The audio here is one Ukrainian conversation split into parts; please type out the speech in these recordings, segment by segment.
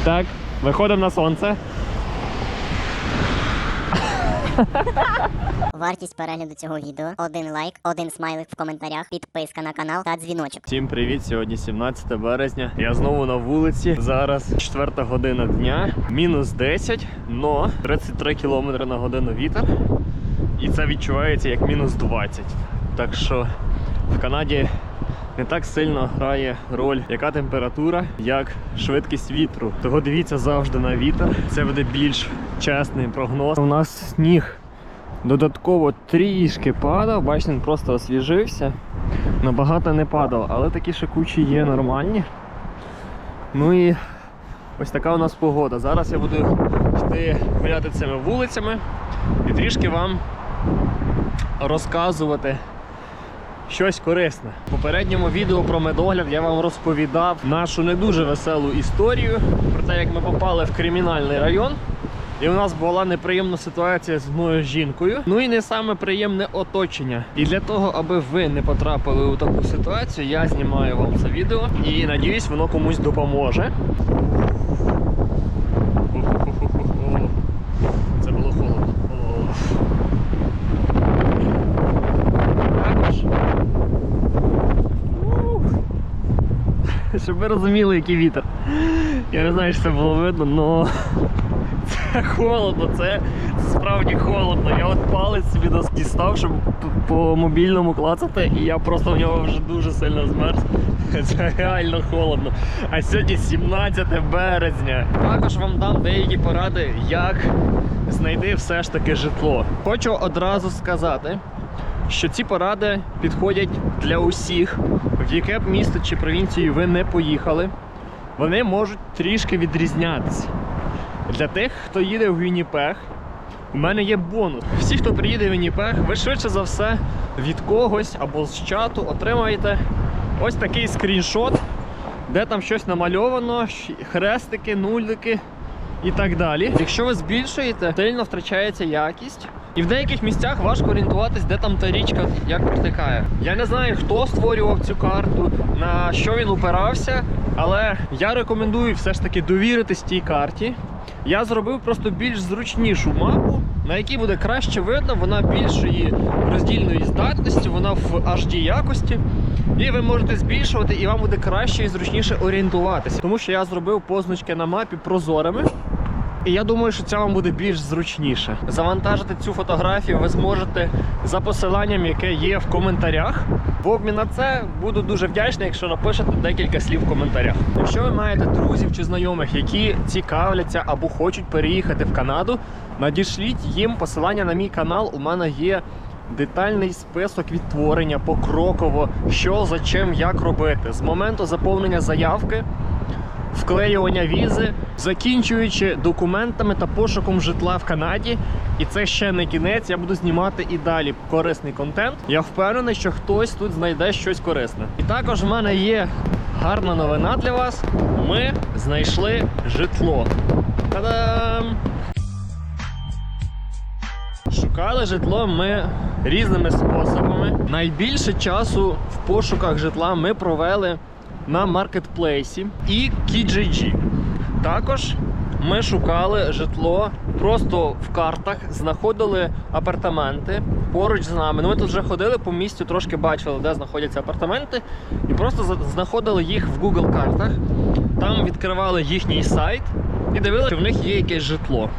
І так, виходимо на сонце. Вартість перегляду цього відео один лайк, один смайлик в коментарях, підписка на канал та дзвіночок. Всім привіт! Сьогодні 17 березня. Я знову на вулиці. Зараз 4 година дня, мінус 10, но 33 км на годину вітер. І це відчувається як мінус 20. Так що в Канаді не так сильно грає роль, яка температура, як швидкість вітру. Того дивіться завжди на вітер. Це буде більш чесний прогноз. У нас сніг додатково трішки падав, бачите, він просто освіжився. Набагато не падав, але такі ще кучі є нормальні. Ну і ось така у нас погода. Зараз я буду йти гуляти цими вулицями і трішки вам розказувати щось корисне. В попередньому відео про медогляд я вам розповідав нашу не дуже веселу історію про те, як ми попали в кримінальний район. І у нас була неприємна ситуація з моєю жінкою. Ну і не саме приємне оточення. І для того, аби ви не потрапили у таку ситуацію, я знімаю вам це відео і надіюсь, воно комусь допоможе. Це було холодно. О. Також. Ух. Щоб ви розуміли, який вітер. Я не знаю, чи це було видно, але це холодно, це справді холодно. Я от палець собі дістав, щоб по мобільному клацати, і я просто в нього вже дуже сильно змерз. Це реально холодно. А сьогодні 17 березня. Також вам дам деякі поради, як знайти все ж таки житло. Хочу одразу сказати, що ці поради підходять для усіх, в яке б місто чи провінцію ви не поїхали. Вони можуть трішки відрізнятися. Для тих, хто їде в Вінніпех, у мене є бонус. Всі, хто приїде в Вінніпех, ви швидше за все від когось або з чату отримаєте ось такий скріншот, де там щось намальовано, хрестики, нулики і так далі. Якщо ви збільшуєте, сильно втрачається якість. І в деяких місцях важко орієнтуватись, де там та річка як протикає. Я не знаю, хто створював цю карту, на що він упирався, але я рекомендую все ж таки довіритись тій карті. Я зробив просто більш зручнішу мапу, на якій буде краще видно, вона більшої роздільної здатності, вона в HD якості. І ви можете збільшувати, і вам буде краще і зручніше орієнтуватися. Тому що я зробив позначки на мапі прозорими. І я думаю, що це вам буде більш зручніше. Завантажити цю фотографію ви зможете за посиланням, яке є в коментарях. В обмін на це буду дуже вдячний, якщо напишете декілька слів в коментарях. Якщо ви маєте друзів чи знайомих, які цікавляться або хочуть переїхати в Канаду, надішліть їм посилання на мій канал. У мене є детальний список відтворення покроково, що за чим, як робити з моменту заповнення заявки вклеювання візи, закінчуючи документами та пошуком житла в Канаді. І це ще не кінець. Я буду знімати і далі корисний контент. Я впевнений, що хтось тут знайде щось корисне. І також в мене є гарна новина для вас. Ми знайшли житло. Та-дам! Шукали житло ми різними способами. Найбільше часу в пошуках житла ми провели на маркетплейсі і KJG. Також ми шукали житло просто в картах, знаходили апартаменти поруч з нами. Ну, ми тут вже ходили по місцю, трошки бачили, де знаходяться апартаменти, і просто знаходили їх в Google картах. Там відкривали їхній сайт і дивилися, чи в них є якесь житло.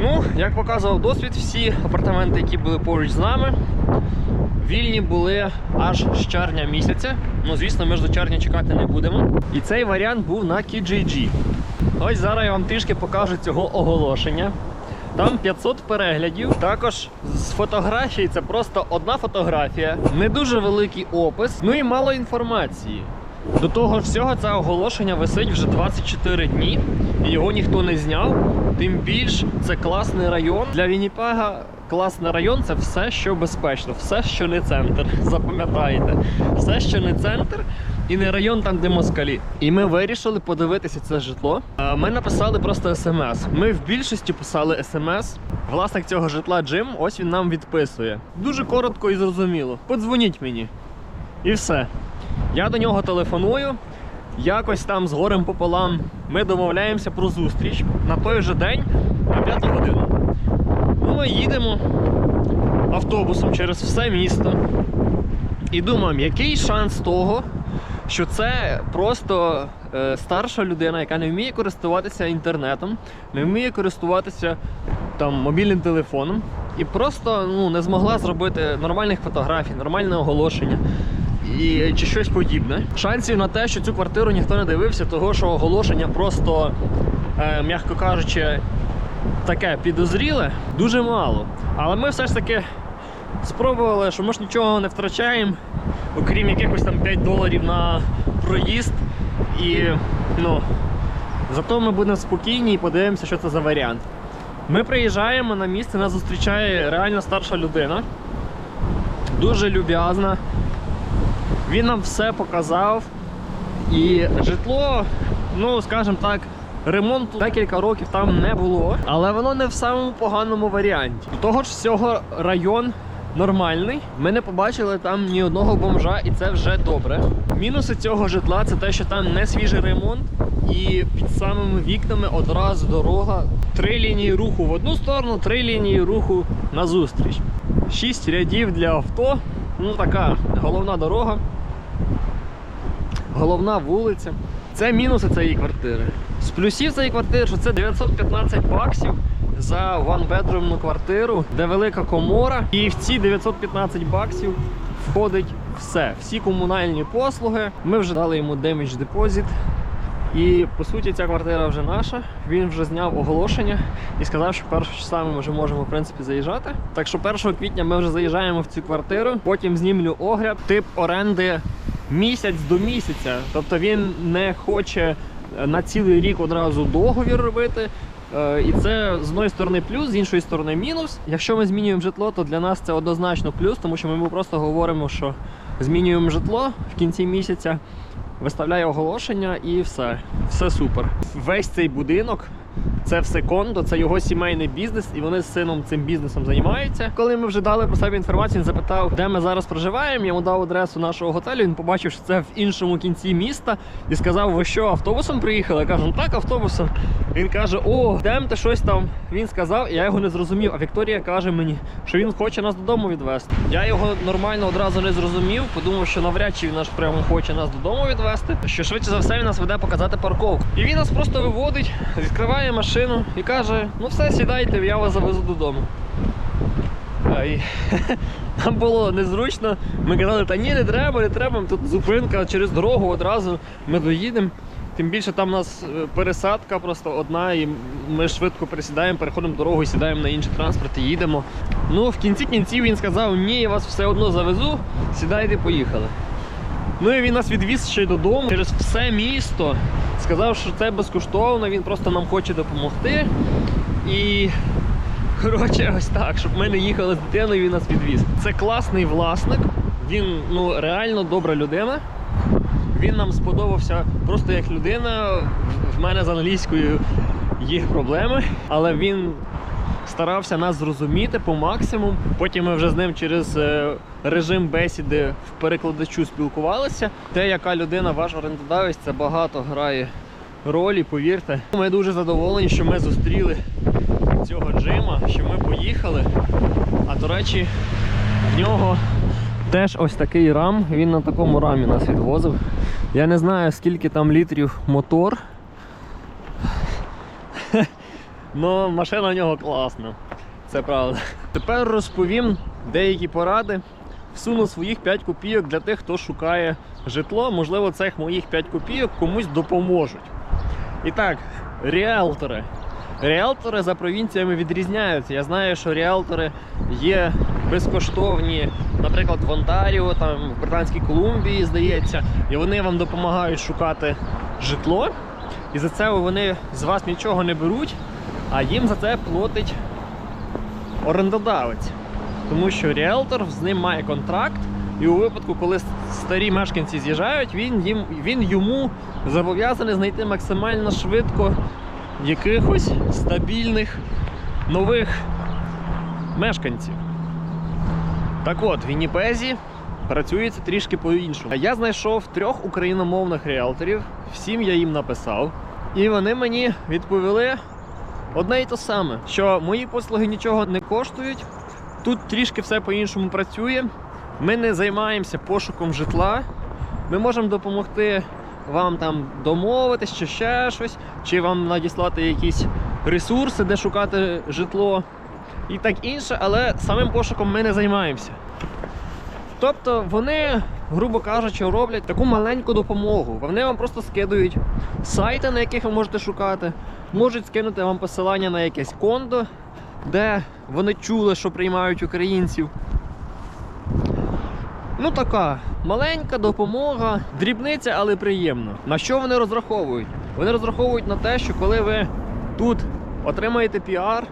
Ну, як показував досвід, всі апартаменти, які були поруч з нами, вільні були аж з червня місяця. Ну, звісно, ми ж до червня чекати не будемо. І цей варіант був на KJG. Ось зараз я вам трішки покажу цього оголошення. Там 500 переглядів. Також з фотографій це просто одна фотографія, не дуже великий опис, ну і мало інформації. До того всього це оголошення висить вже 24 дні, і його ніхто не зняв. Тим більш це класний район. Для Вінніпега класний район це все, що безпечно, все, що не центр. Запам'ятайте, все, що не центр. І не район там, де москалі. І ми вирішили подивитися це житло. Ми написали просто смс. Ми в більшості писали смс. Власник цього житла Джим, ось він нам відписує. Дуже коротко і зрозуміло. Подзвоніть мені. І все. Я до нього телефоную. якось там з горем пополам ми домовляємося про зустріч на той же день на 5 годину. Ну, ми їдемо автобусом через все місто і думаємо, який шанс того, що це просто е, старша людина, яка не вміє користуватися інтернетом, не вміє користуватися там мобільним телефоном і просто ну, не змогла зробити нормальних фотографій, нормальне оголошення. І, чи щось подібне. Шансів на те, що цю квартиру ніхто не дивився, того що оголошення просто, е, м'яко кажучи, таке підозріле, дуже мало. Але ми все ж таки спробували, що ми ж нічого не втрачаємо, окрім якихось там 5 доларів на проїзд. І ну, зато ми будемо спокійні і подивимося, що це за варіант. Ми приїжджаємо на місце, нас зустрічає реально старша людина, дуже люб'язна. Він нам все показав. І житло, ну скажімо так, ремонту декілька років там не було, але воно не в самому поганому варіанті. До того ж, всього район нормальний. Ми не побачили там ні одного бомжа, і це вже добре. Мінуси цього житла це те, що там не свіжий ремонт, і під самими вікнами одразу дорога. Три лінії руху в одну сторону, три лінії руху назустріч. Шість рядів для авто. Ну така головна дорога головна вулиця. Це мінуси цієї квартири. З плюсів цієї квартири, що це 915 баксів за one-bedroomну квартиру, де велика комора. І в ці 915 баксів входить все. Всі комунальні послуги. Ми вже дали йому damage депозит. І по суті ця квартира вже наша. Він вже зняв оголошення і сказав, що першого числа ми вже можемо в принципі заїжджати. Так що 1 квітня ми вже заїжджаємо в цю квартиру. Потім знімлю огляд. Тип оренди місяць до місяця. Тобто він не хоче е, на цілий рік одразу договір робити. Е, І це з одної сторони плюс, з іншої сторони мінус. Якщо ми змінюємо житло, то для нас це однозначно плюс, тому що ми просто говоримо, що змінюємо житло в кінці місяця, виставляє оголошення і все. Все супер. Весь цей будинок. Це все кондо, це його сімейний бізнес, і вони з сином цим бізнесом займаються. Коли ми вже дали про себе інформацію, він запитав, де ми зараз проживаємо. Я йому дав адресу нашого готелю. Він побачив, що це в іншому кінці міста, і сказав: Ви що, автобусом приїхали? Я кажу, ну так, автобусом. Він каже: О, йдемте щось там. Він сказав, і я його не зрозумів. А Вікторія каже мені, що він хоче нас додому відвезти. Я його нормально одразу не зрозумів, подумав, що навряд чи він аж прямо хоче нас додому відвезти. Що швидше за все він нас веде показати парковку. І він нас просто виводить, відкриває машину і каже: ну все, сідайте, я вас завезу додому. І Нам було незручно. Ми казали, та ні, не треба, не треба. Тут зупинка через дорогу одразу ми доїдемо. Тим більше там у нас е, пересадка просто одна, і ми швидко пересідаємо, переходимо дорогу сідаємо на інший транспорт і їдемо. Ну, в кінці кінців він сказав, ні, я вас все одно завезу, сідайте, поїхали. Ну і він нас відвіз ще й додому через все місто. Сказав, що це безкоштовно, він просто нам хоче допомогти. І коротше, ось так, щоб ми не їхали з дитиною, він нас відвіз. Це класний власник, він ну реально добра людина. Він нам сподобався просто як людина. В мене з англійською є проблеми, але він старався нас зрозуміти по максимуму. Потім ми вже з ним через е, режим бесіди в перекладачу спілкувалися. Те, яка людина ваш орендодавець, це багато грає ролі, повірте. Ми дуже задоволені, що ми зустріли цього Джима, що ми поїхали. А до речі, в нього теж ось такий рам. Він на такому рамі нас відвозив. Я не знаю, скільки там літрів мотор. Ну, машина в нього класна. Це правда. Тепер розповім деякі поради. Всуну своїх 5 копійок для тих, хто шукає житло. Можливо, цих моїх 5 копійок комусь допоможуть. І так, ріелтори. Ріелтори за провінціями відрізняються. Я знаю, що ріелтори є безкоштовні, наприклад, в Онтаріо, там в Британській Колумбії, здається, і вони вам допомагають шукати житло. І за це вони з вас нічого не беруть, а їм за це платить орендодавець. Тому що ріелтор з ним має контракт, і у випадку, коли старі мешканці з'їжджають, він, їм, він йому зобов'язаний знайти максимально швидко якихось стабільних нових мешканців. Так от, в Вінніпезі працюється трішки по-іншому. Я знайшов трьох україномовних ріелторів, всім я їм написав, і вони мені відповіли одне і те саме, що мої послуги нічого не коштують. Тут трішки все по-іншому працює. Ми не займаємося пошуком житла. Ми можемо допомогти вам там домовитись чи ще щось, чи вам надіслати якісь ресурси, де шукати житло і так інше, але самим пошуком ми не займаємося. Тобто вони, грубо кажучи, роблять таку маленьку допомогу. Вони вам просто скидують сайти, на яких ви можете шукати, можуть скинути вам посилання на якесь кондо, де вони чули, що приймають українців. Ну така маленька допомога, дрібниця, але приємна. На що вони розраховують? Вони розраховують на те, що коли ви тут отримаєте піар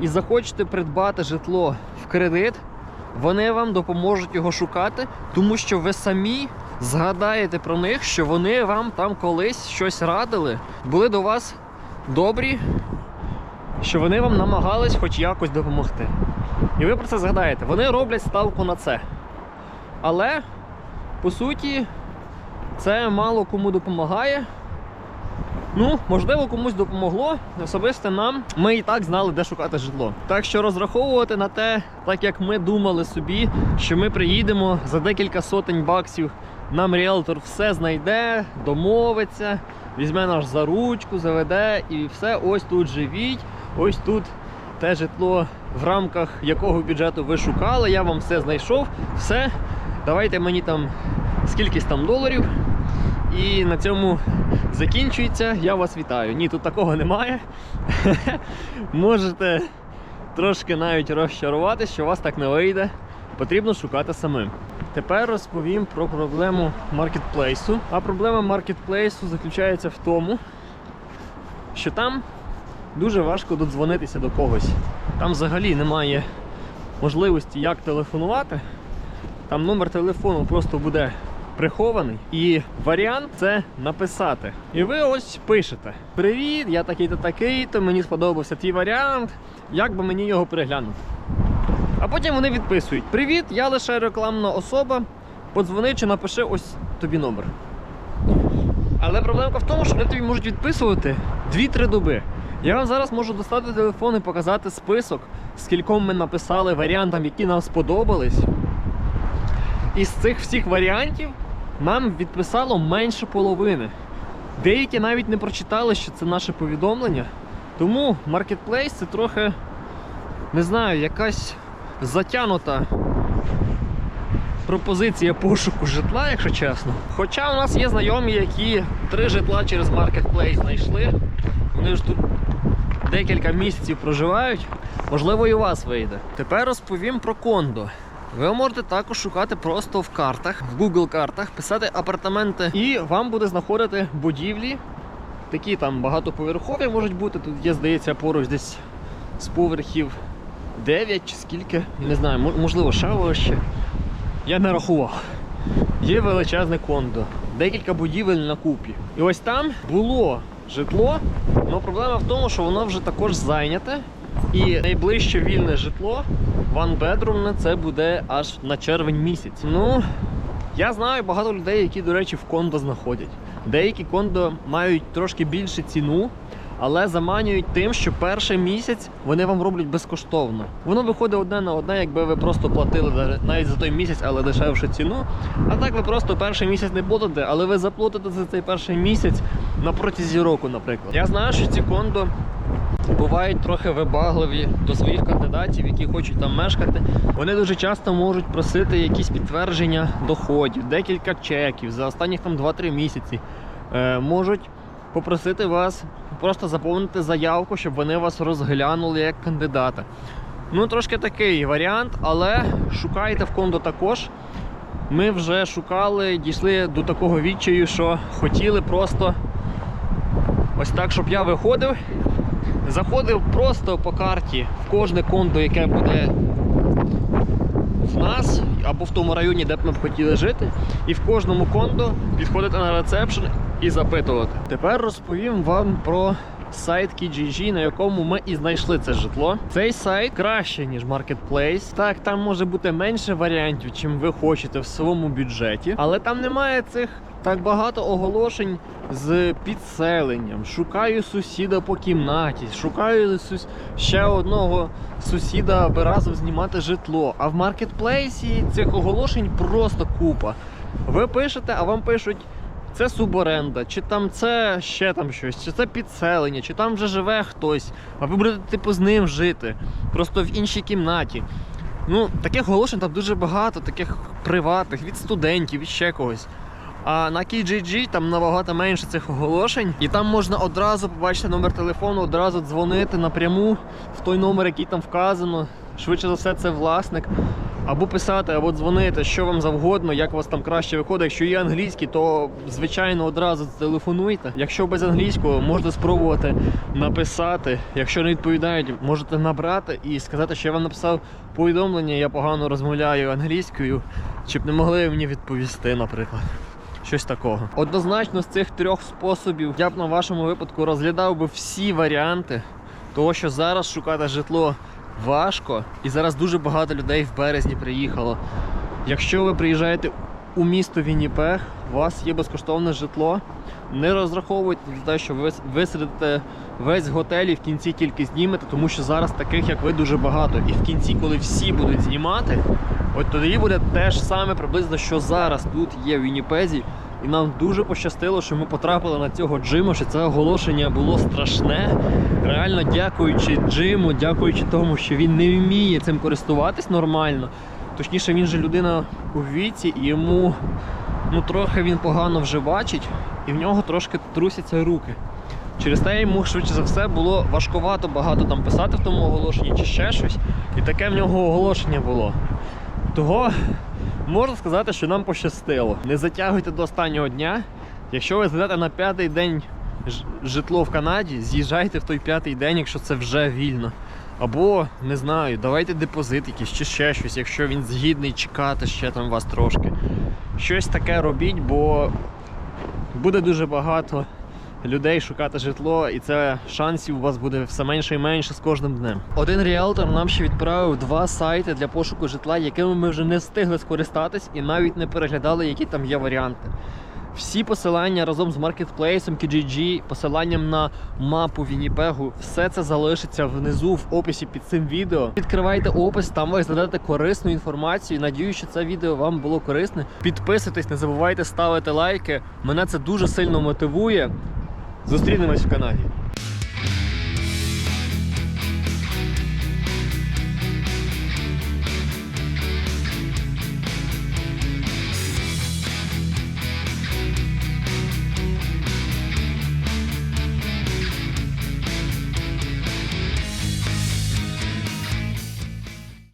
і захочете придбати житло в кредит, вони вам допоможуть його шукати, тому що ви самі згадаєте про них, що вони вам там колись щось радили, були до вас добрі, що вони вам намагались хоч якось допомогти. І ви про це згадаєте. Вони роблять ставку на це. Але, по суті, це мало кому допомагає. Ну, можливо, комусь допомогло. Особисто нам ми і так знали, де шукати житло. Так що розраховувати на те, так як ми думали собі, що ми приїдемо за декілька сотень баксів, нам ріелтор все знайде, домовиться, візьме нас за ручку, заведе і все. Ось тут живіть, ось тут те житло, в рамках якого бюджету ви шукали. Я вам все знайшов, все. Давайте мені там скількись там доларів. І на цьому закінчується. Я вас вітаю. Ні, тут такого немає. Можете трошки навіть розчаруватися, що вас так не вийде. Потрібно шукати самим. Тепер розповім про проблему маркетплейсу. А проблема маркетплейсу заключається в тому, що там дуже важко додзвонитися до когось. Там взагалі немає можливості як телефонувати. Там номер телефону просто буде прихований. І варіант це написати. І ви ось пишете: Привіт, я такий-то такий-то, мені сподобався твій варіант. Як би мені його переглянути? А потім вони відписують: Привіт, я лише рекламна особа. Подзвони чи напиши ось тобі номер. Але проблемка в тому, що вони тобі можуть відписувати 2-3 доби. Я вам зараз можу достати телефон і показати список, скільком ми написали варіантам, які нам сподобались. Із цих всіх варіантів нам відписало менше половини. Деякі навіть не прочитали, що це наше повідомлення. Тому маркетплейс це трохи, не знаю, якась затянута пропозиція пошуку житла, якщо чесно. Хоча у нас є знайомі, які три житла через маркетплейс знайшли. Вони ж тут декілька місяців проживають. Можливо, і у вас вийде. Тепер розповім про кондо. Ви можете також шукати просто в картах, в Google картах, писати апартаменти, і вам буде знаходити будівлі. Такі там багатоповерхові можуть бути. Тут є, здається, поруч десь з поверхів 9 чи скільки. Не знаю, мо- можливо, ще. Я не рахував. Є величезне кондо, декілька будівель на купі. І ось там було житло, але проблема в тому, що воно вже також зайняте. І найближче вільне житло, bedroom, це буде аж на червень місяць. Ну, я знаю багато людей, які, до речі, в кондо знаходять. Деякі кондо мають трошки більшу ціну, але заманюють тим, що перший місяць вони вам роблять безкоштовно. Воно виходить одне на одне, якби ви просто платили навіть за той місяць, але дешевшу ціну. А так ви просто перший місяць не платите, але ви заплатите за цей перший місяць на протязі року, наприклад. Я знаю, що ці кондо бувають трохи вибагливі до своїх кандидатів, які хочуть там мешкати. Вони дуже часто можуть просити якісь підтвердження доходів, декілька чеків за останніх там 2-3 місяці. Е, можуть попросити вас просто заповнити заявку, щоб вони вас розглянули як кандидата. Ну, трошки такий варіант, але шукайте в кондо також. Ми вже шукали, дійшли до такого відчаю, що хотіли просто ось так, щоб я виходив Заходив просто по карті в кожне кондо, яке буде в нас або в тому районі, де б ми б хотіли жити. І в кожному кондо підходити на ресепшн і запитувати. Тепер розповім вам про сайт Kijiji, на якому ми і знайшли це житло. Цей сайт краще, ніж Marketplace. Так, там може бути менше варіантів, чим ви хочете в своєму бюджеті, але там немає цих так багато оголошень з підселенням. Шукаю сусіда по кімнаті, шукаю ще одного сусіда, аби разом знімати житло. А в маркетплейсі цих оголошень просто купа. Ви пишете, а вам пишуть. Це суборенда, чи там це ще там щось, чи це підселення, чи там вже живе хтось, а ви будете типу з ним жити, просто в іншій кімнаті. Ну, таких оголошень там дуже багато, таких приватних, від студентів, від ще когось. А на KGG там набагато менше цих оголошень, і там можна одразу побачити номер телефону, одразу дзвонити напряму в той номер, який там вказано. Швидше за все, це власник. Або писати, або дзвонити, що вам завгодно, як у вас там краще виходить. Якщо є англійський, то звичайно одразу телефонуйте. Якщо без англійського, можете спробувати написати. Якщо не відповідають, можете набрати і сказати, що я вам написав повідомлення, я погано розмовляю англійською, чи б не могли мені відповісти, наприклад. Щось такого. Однозначно з цих трьох способів я б на вашому випадку розглядав би всі варіанти, того що зараз шукати житло важко, і зараз дуже багато людей в березні приїхало. Якщо ви приїжджаєте у місто Вінніпег, у вас є безкоштовне житло. Не розраховуйте на те, що ви висадите весь готель і в кінці тільки знімете, тому що зараз таких, як ви, дуже багато. І в кінці, коли всі будуть знімати, от тоді буде те ж саме приблизно, що зараз тут є в Вінніпезі. І нам дуже пощастило, що ми потрапили на цього джиму, що це оголошення було страшне. Реально, дякуючи Джиму, дякуючи тому, що він не вміє цим користуватись нормально. Точніше, він же людина у віці, і йому ну, трохи він погано вже бачить, і в нього трошки трусяться руки. Через те йому швидше за все було важкувато багато там писати в тому оголошенні чи ще щось. І таке в нього оголошення було. Того можна сказати, що нам пощастило. Не затягуйте до останнього дня. Якщо ви зайдете на п'ятий день житло в Канаді, з'їжджайте в той п'ятий день, якщо це вже вільно. Або, не знаю, давайте депозит якийсь чи ще щось, якщо він згідний чекати ще там вас трошки. Щось таке робіть, бо буде дуже багато людей шукати житло, і це шансів у вас буде все менше і менше з кожним днем. Один ріелтор нам ще відправив два сайти для пошуку житла, якими ми вже не встигли скористатись і навіть не переглядали, які там є варіанти. Всі посилання разом з маркетплейсом KGG, посиланням на мапу Вінніпегу, все це залишиться внизу в описі під цим відео. Відкривайте опис, там ви знайдете корисну інформацію. Надію, що це відео вам було корисне. Підписуйтесь, не забувайте ставити лайки. Мене це дуже сильно мотивує. Зустрінемось в Канаді.